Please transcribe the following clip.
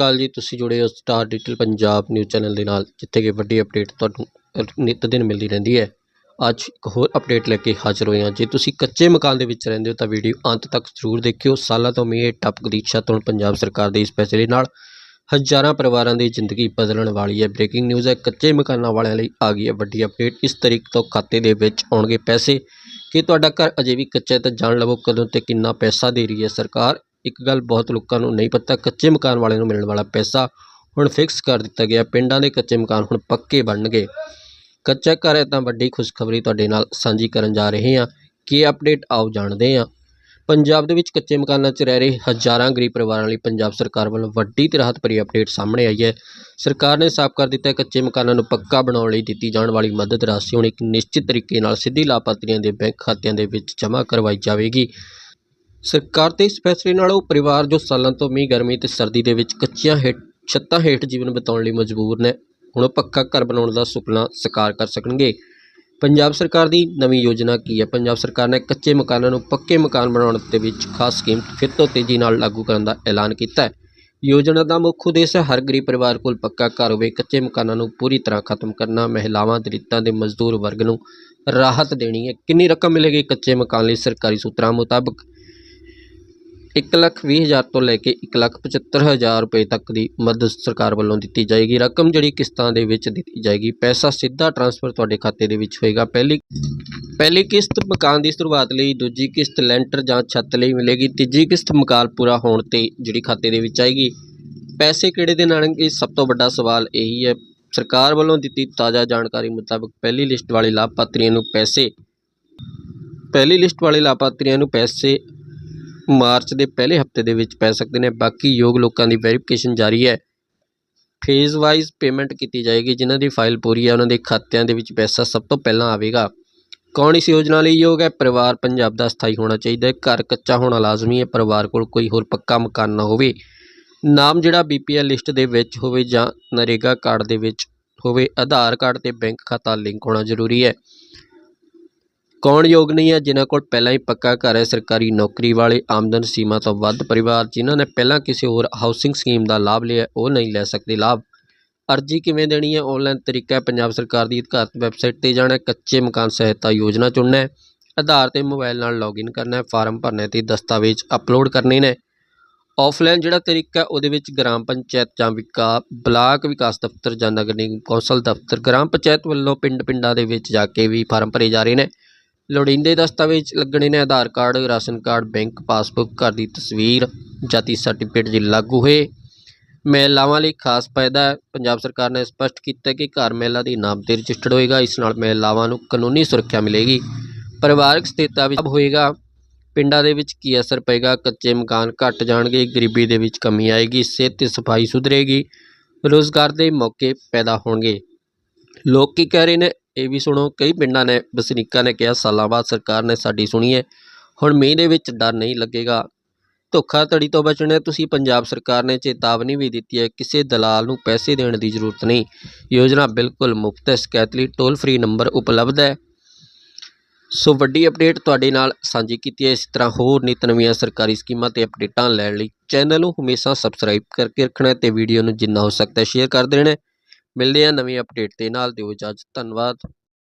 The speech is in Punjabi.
ਅਕਾਲ ਜੀ ਤੁਸੀਂ ਜੁੜੇ ਹੋ star digital Punjab news channel ਦੇ ਨਾਲ ਜਿੱਥੇ ਕਿ ਵੱਡੀ ਅਪਡੇਟ ਤੁਹਾਨੂੰ ਅ, ਨਿੱਤ ਦਿਨ ਮਿਲਦੀ ਰਹਿੰਦੀ ਹੈ। ਅੱਜ ਇੱਕ ਹੋਰ ਅਪਡੇਟ ਲੈ ਕੇ ਹਾਜ਼ਰ ਹੋਏ ਹਾਂ। ਜੇ ਤੁਸੀਂ ਕੱਚੇ ਮਕਾਨ ਦੇ ਵਿੱਚ ਰਹਿੰਦੇ ਹੋ ਤਾਂ ਵੀਡੀਓ ਅੰਤ ਤੱਕ ਜ਼ਰੂਰ ਦੇਖਿਓ। ਸਾਲਾਂ ਤੋਂ ਮੀਂਹ ਟਪਕਦੀ ਛੱਤ ਤੋਂ ਪੰਜਾਬ ਸਰਕਾਰ ਦੇ ਇਸ ਫੈਸਲੇ ਨਾਲ ਹਜ਼ਾਰਾਂ ਪਰਿਵਾਰਾਂ ਦੀ ਜ਼ਿੰਦਗੀ ਬਦਲਣ ਵਾਲੀ ਹੈ। ਬ੍ਰੇਕਿੰਗ ਨਿਊਜ਼ ਹੈ ਕੱਚੇ ਮਕਾਨਾਂ ਵਾਲਿਆਂ ਲਈ ਆ ਗਈ ਹੈ ਵੱਡੀ ਅਪਡੇਟ ਇਸ ਤਰੀਕ ਤੋਂ ਖਾਤੇ ਦੇ ਵਿੱਚ ਆਉਣਗੇ ਪੈਸੇ। ਕਿ ਤੁਹਾਡਾ ਘਰ ਅਜੇ ਵੀ ਕੱਚਾ ਹੈ ਤਾਂ ਜਾਣ ਲਵੋ ਕਦੋਂ ਤੇ ਕਿੰਨਾ ਪੈਸਾ ਦੇ ਰਹੀ ਹੈ ਸਰਕਾਰ। ਇੱਕ ਗੱਲ ਬਹੁਤ ਲੋਕਾਂ ਨੂੰ ਨਹੀਂ ਪਤਾ, ਕੱਚੇ ਮਕਾਨ ਵਾਲਿਆਂ ਨੂੰ ਮਿਲਣ ਵਾਲਾ ਪੈਸਾ ਹੁਣ ਫਿਕਸ ਕਰ ਦਿੱਤਾ ਗਿਆ, ਪਿੰਡਾਂ ਦੇ ਕੱਚੇ ਮਕਾਨ ਹੁਣ ਪੱਕੇ ਬਣਨਗੇ। ਕੱਚਾ ਘਰ ਹੈ ਤਾਂ ਵੱਡੀ ਖੁਸ਼ਖਬਰੀ ਤੁਹਾਡੇ ਨਾਲ ਸਾਂਝੀ ਕਰਨ ਜਾ ਰਹੇ ਹਾਂ। ਕੀ ਅਪਡੇਟ ਆਓ ਜਾਣਦੇ ਹਾਂ। ਪੰਜਾਬ ਦੇ ਵਿੱਚ ਕੱਚੇ ਮਕਾਨਾਂ 'ਚ ਰਹਿ ਰਹੇ ਹਜ਼ਾਰਾਂ ਗਰੀਬ ਪਰਿਵਾਰਾਂ ਲਈ ਪੰਜਾਬ ਸਰਕਾਰ ਵੱਲੋਂ ਵੱਡੀ ਤੇ ਰਾਹਤ ਭਰੀ ਅਪਡੇਟ ਸਾਹਮਣੇ ਆਈ ਹੈ। ਸਰਕਾਰ ਨੇ ਸਾਫ਼ ਕਰ ਦਿੱਤਾ ਹੈ, ਕੱਚੇ ਮਕਾਨਾਂ ਨੂੰ ਪੱਕਾ ਬਣਾਉਣ ਲਈ ਦਿੱਤੀ ਜਾਣ ਵਾਲੀ ਮਦਦ ਰਾਸ਼ੀ ਹੁਣ ਇੱਕ ਨਿਸ਼ਚਿਤ ਤਰੀਕੇ ਨਾਲ ਸਿੱਧੀ ਲਾਭਪਾਤਰੀਆਂ ਦੇ ਬੈਂਕ ਖਾਤਿਆਂ ਦੇ ਵਿੱਚ ਜਮ੍ਹਾਂ ਕਰਵਾਈ ਜਾਵੇਗੀ। ਸਰਕਾਰ ਦੇ ਇਸ ਫੈਸਲੇ ਨਾਲ ਉਹ ਪਰਿਵਾਰ ਜੋ ਸਾਲਾਂ ਤੋਂ ਮੀਂਹ, ਗਰਮੀ ਤੇ ਸਰਦੀ ਦੇ ਵਿੱਚ ਕੱਚੀਆਂ ਹੇਠ, ਛੱਤਾਂ ਹੇਠ ਜੀਵਨ ਬਿਤਾਉਣ ਲਈ ਮਜਬੂਰ ਨੇ, ਹੁਣ ਉਹ ਪੱਕਾ ਘਰ ਬਣਾਉਣ ਦਾ ਸੁਪਨਾ ਸਾਕਾਰ ਕਰ ਸਕਣਗੇ। ਪੰਜਾਬ ਸਰਕਾਰ ਦੀ ਨਵੀਂ ਯੋਜਨਾ ਕੀ ਹੈ? ਪੰਜਾਬ ਸਰਕਾਰ ਨੇ ਕੱਚੇ ਮਕਾਨਾਂ ਨੂੰ ਪੱਕੇ ਮਕਾਨ ਬਣਾਉਣ ਦੇ ਵਿੱਚ ਖਾਸ ਸਕੀਮ ਫਿਰ ਤੋਂ ਤੇਜ਼ੀ ਨਾਲ ਲਾਗੂ ਕਰਨ ਦਾ ਐਲਾਨ ਕੀਤਾ ਹੈ। ਯੋਜਨਾ ਦਾ ਮੁੱਖ ਉਦੇਸ਼ ਹੈ ਹਰ ਗਰੀਬ ਪਰਿਵਾਰ ਕੋਲ ਪੱਕਾ ਘਰ ਹੋਵੇ, ਕੱਚੇ ਮਕਾਨਾਂ ਨੂੰ ਪੂਰੀ ਤਰ੍ਹਾਂ ਖਤਮ ਕਰਨਾ, ਮਹਿਲਾਵਾਂ, ਦਲਿਤਾਂ ਦੇ ਮਜ਼ਦੂਰ ਵਰਗ ਨੂੰ ਰਾਹਤ ਦੇਣੀ ਹੈ। ਕਿੰਨੀ ਰਕਮ ਮਿਲੇਗੀ ਕੱਚੇ ਮਕਾਨ ਲਈ? ਸਰਕਾਰੀ ਸੂਤਰਾਂ ਮੁਤਾਬਕ ਇੱਕ ਲੱਖ ਵੀਹ ਹਜ਼ਾਰ ਤੋਂ ਲੈ ਕੇ ਇੱਕ ਲੱਖ ਪਝੱਤਰ ਹਜ਼ਾਰ ਰੁਪਏ ਤੱਕ ਦੀ ਮਦਦ ਸਰਕਾਰ ਵੱਲੋਂ ਦਿੱਤੀ ਜਾਏਗੀ। ਰਕਮ ਜਿਹੜੀ ਕਿਸ਼ਤਾਂ ਦੇ ਵਿੱਚ ਦਿੱਤੀ ਜਾਏਗੀ। ਪੈਸਾ ਸਿੱਧਾ ਟਰਾਂਸਫਰ ਤੁਹਾਡੇ ਖਾਤੇ ਦੇ ਵਿੱਚ ਹੋਏਗਾ। ਪਹਿਲੀ ਪਹਿਲੀ ਕਿਸ਼ਤ ਮਕਾਨ ਦੀ ਸ਼ੁਰੂਆਤ ਲਈ, ਦੂਜੀ ਕਿਸ਼ਤ ਲੈਂਟਰ ਜਾਂ ਛੱਤ ਲਈ ਮਿਲੇਗੀ, ਤੀਜੀ ਕਿਸ਼ਤ ਮਕਾਨ ਪੂਰਾ ਹੋਣ ਤੇ ਜਿਹੜੀ ਖਾਤੇ ਦੇ ਵਿੱਚ ਆਏਗੀ। ਪੈਸੇ ਕਿਹੜੇ ਦਿਨ ਆਣਗੇ ਸਭ ਤੋਂ ਵੱਡਾ ਸਵਾਲ ਇਹੀ ਹੈ। ਸਰਕਾਰ ਵੱਲੋਂ ਦਿੱਤੀ ਤਾਜ਼ਾ ਜਾਣਕਾਰੀ ਮੁਤਾਬਕ ਪਹਿਲੀ ਲਿਸਟ ਵਾਲੇ ਲਾਭਪਾਤਰੀਆਂ ਨੂੰ ਪੈਸੇ ਪਹਿਲੀ ਲਿਸਟ ਵਾਲੇ ਲਾਭਪਾਤਰੀਆਂ ਨੂੰ ਪੈਸੇ ਮਾਰਚ ਦੇ ਪਹਿਲੇ ਹਫ਼ਤੇ ਦੇ ਵਿੱਚ ਪੈ ਸਕਦੇ ਨੇ। ਬਾਕੀ ਯੋਗ ਲੋਕਾਂ ਦੀ ਵੈਰੀਫਿਕੇਸ਼ਨ ਜਾਰੀ ਹੈ। ਫੇਜ਼ ਵਾਈਜ਼ ਪੇਮੈਂਟ ਕੀਤੀ ਜਾਏਗੀ। ਜਿਨ੍ਹਾਂ ਦੀ ਫਾਈਲ ਪੂਰੀ ਹੈ, ਉਹਨਾਂ ਦੇ ਖਾਤਿਆਂ ਦੇ ਵਿੱਚ ਪੈਸਾ ਸਭ ਤੋਂ ਪਹਿਲਾਂ ਆਵੇਗਾ। ਕੌਣ ਇਸ ਯੋਜਨਾ ਲਈ ਯੋਗ ਹੈ? ਪਰਿਵਾਰ ਪੰਜਾਬ ਦਾ ਸਥਾਈ ਹੋਣਾ ਚਾਹੀਦਾ ਹੈ। ਘਰ ਕੱਚਾ ਹੋਣਾ ਲਾਜ਼ਮੀ ਹੈ। ਪਰਿਵਾਰ ਕੋਲ ਕੋਈ ਹੋਰ ਪੱਕਾ ਮਕਾਨ ਨਾ ਹੋਵੇ। ਨਾਮ ਜਿਹੜਾ ਬੀਪੀਐਲ ਲਿਸਟ ਦੇ ਵਿੱਚ ਹੋਵੇ ਜਾਂ ਨਰੇਗਾ ਕਾਰਡ ਦੇ ਵਿੱਚ ਹੋਵੇ, ਆਧਾਰ ਕਾਰਡ ਤੇ ਬੈਂਕ ਖਾਤਾ ਲਿੰਕ ਹੋਣਾ ਜ਼ਰੂਰੀ ਹੈ। ਕੌਣ ਯੋਗ ਨਹੀਂ ਹੈ, ਜਿਨ੍ਹਾਂ ਕੋਲ ਪਹਿਲਾਂ ਹੀ ਪੱਕਾ ਘਰ ਹੈ, ਸਰਕਾਰੀ ਨੌਕਰੀ ਵਾਲੇ, ਆਮਦਨ ਸੀਮਾ ਤੋਂ ਵੱਧ ਪਰਿਵਾਰ, ਜਿਨ੍ਹਾਂ ਨੇ ਪਹਿਲਾਂ ਕਿਸੇ ਹੋਰ ਹਾਊਸਿੰਗ ਸਕੀਮ ਦਾ ਲਾਭ ਲਿਆ, ਉਹ ਨਹੀਂ ਲੈ ਸਕਦੇ ਲਾਭ। ਅਰਜੀ ਕਿਵੇਂ ਦੇਣੀ ਹੈ? ਆਨਲਾਈਨ ਤਰੀਕਾ ਹੈ, ਪੰਜਾਬ ਸਰਕਾਰ ਦੀ ਅਧਿਕਾਰਤ ਵੈਬਸਾਈਟ ਤੇ ਜਾਣਾ ਕੱਚੇ ਮਕਾਨ ਸਹਾਇਤਾ ਯੋਜਨਾ ਚੁਣਨਾ ਹੈ, ਆਧਾਰ ਤੇ ਮੋਬਾਈਲ ਨਾਲ ਲੌਗਇਨ ਕਰਨਾ ਹੈ ਫਾਰਮ ਭਰਨੇ ਤੇ ਦਸਤਾਵੇਜ਼ ਅਪਲੋਡ ਕਰਨੇ ਨੇ। ਆਫਲਾਈਨ ਜਿਹੜਾ ਤਰੀਕਾ ਉਹਦੇ ਵਿੱਚ ਗ੍ਰਾਮ ਪੰਚਾਇਤ ਜਾਂ ਵਿਕਾ, ਬਲਾਕ ਵਿਕਾਸ ਦਫ਼ਤਰ ਜਾਂ ਨਗਰ ਨਿਗਮ ਕੌਂਸਲ ਦਫ਼ਤਰ, ਗ੍ਰਾਮ ਪੰਚਾਇਤ ਵੱਲੋਂ ਪਿੰਡ ਪਿੰਡਾਂ ਦੇ ਵਿੱਚ ਜਾ ਕੇ ਵੀ ਫਾਰਮ ਭਰੇ ਜਾ ਰਹੇ ਨੇ। ਲੋੜੀਂਦੇ ਦਸਤਾਵੇਜ਼ ਲੱਗਣੇ ਨੇ, Aadhaar card, ration card, bank passbook, ਘਰ ਦੀ ਤਸਵੀਰ, ਜਾਤੀ ਸਰਟੀਫਿਕੇਟ ਜੇ ਲਾਗੂ ਹੋਏ। ਮਹਿਲਾਵਾਂ ਲਈ ਖਾਸ ਫਾਇਦਾ ਹੈ। ਪੰਜਾਬ ਸਰਕਾਰ ਨੇ ਸਪਸ਼ਟ ਕੀਤਾ ਕਿ ਘਰ ਮਹਿਲਾ ਦੇ ਨਾਮ ਤੇ ਰਜਿਸਟਰਡ ਹੋਏਗਾ। ਇਸ ਨਾਲ ਮਹਿਲਾਵਾਂ ਨੂੰ ਕਾਨੂੰਨੀ ਸੁਰੱਖਿਆ ਮਿਲੇਗੀ। ਪਰਿਵਾਰਕ ਸਥਿਰਤਾ ਵੀ ਹੋਏਗਾ। ਪਿੰਡਾਂ ਦੇ ਵਿੱਚ ਕੀ ਅਸਰ ਪਏਗਾ? ਕੱਚੇ ਮਕਾਨ ਘਟ ਜਾਣਗੇ, ਗਰੀਬੀ ਦੇ ਵਿੱਚ ਕਮੀ ਆਏਗੀ, ਸਿਹਤ ਤੇ ਸਫ਼ਾਈ ਸੁਧਰੇਗੀ, ਰੋਜ਼ਗਾਰ ਦੇ ਮੌਕੇ ਪੈਦਾ ਹੋਣਗੇ। ਲੋਕ ਕੀ ਕਹਿ ਰਹੇ ਨੇ? ਇਹ ਵੀ ਸੁਣੋ, ਕਈ ਪਿੰਡਾਂ ਨੇ ਵਸਨੀਕਾਂ ਨੇ ਕਿਹਾ ਸਾਲਾਂ ਬਾਅਦ ਸਰਕਾਰ ਨੇ ਸਾਡੀ ਸੁਣੀ ਹੈ ਹੁਣ ਮੀਂਹ ਦੇ ਵਿੱਚ ਡਰ ਨਹੀਂ ਲੱਗੇਗਾ। ਧੋਖਾਧੜੀ ਤੋਂ ਬਚਣਾ ਤੁਸੀਂ ਪੰਜਾਬ ਸਰਕਾਰ ਨੇ ਚੇਤਾਵਨੀ ਵੀ ਦਿੱਤੀ ਹੈ, ਕਿਸੇ ਦਲਾਲ ਨੂੰ ਪੈਸੇ ਦੇਣ ਦੀ ਜ਼ਰੂਰਤ ਨਹੀਂ। ਯੋਜਨਾ ਬਿਲਕੁਲ ਮੁਫਤ ਹੈ। ਸ਼ਿਕਾਇਤ ਲਈ ਟੋਲ ਫ੍ਰੀ ਨੰਬਰ ਉਪਲਬਧ ਹੈ। ਸੋ ਵੱਡੀ ਅਪਡੇਟ ਤੁਹਾਡੇ ਨਾਲ ਸਾਂਝੀ ਕੀਤੀ ਹੈ। ਇਸ ਤਰ੍ਹਾਂ ਹੋਰ ਨਿਤ ਨਵੀਆਂ ਸਰਕਾਰੀ ਸਕੀਮਾਂ ਤੇ ਅਪਡੇਟਾਂ ਲੈਣ ਲਈ ਚੈਨਲ ਨੂੰ ਹਮੇਸ਼ਾ ਸਬਸਕ੍ਰਾਈਬ ਕਰਕੇ ਰੱਖਣਾ ਹੈ ਤੇ ਵੀਡੀਓ ਨੂੰ ਜਿੰਨਾ ਹੋ ਸਕਦਾ ਸ਼ੇਅਰ ਕਰ ਦੇਣਾ ਮਿਲਦੇ ਹਾਂ ਨਵੀਂ ਅਪਡੇਟ ਦੇ ਨਾਲ ਦਿਓ ਇਜਾਜ਼ਤ ਧੰਨਵਾਦ।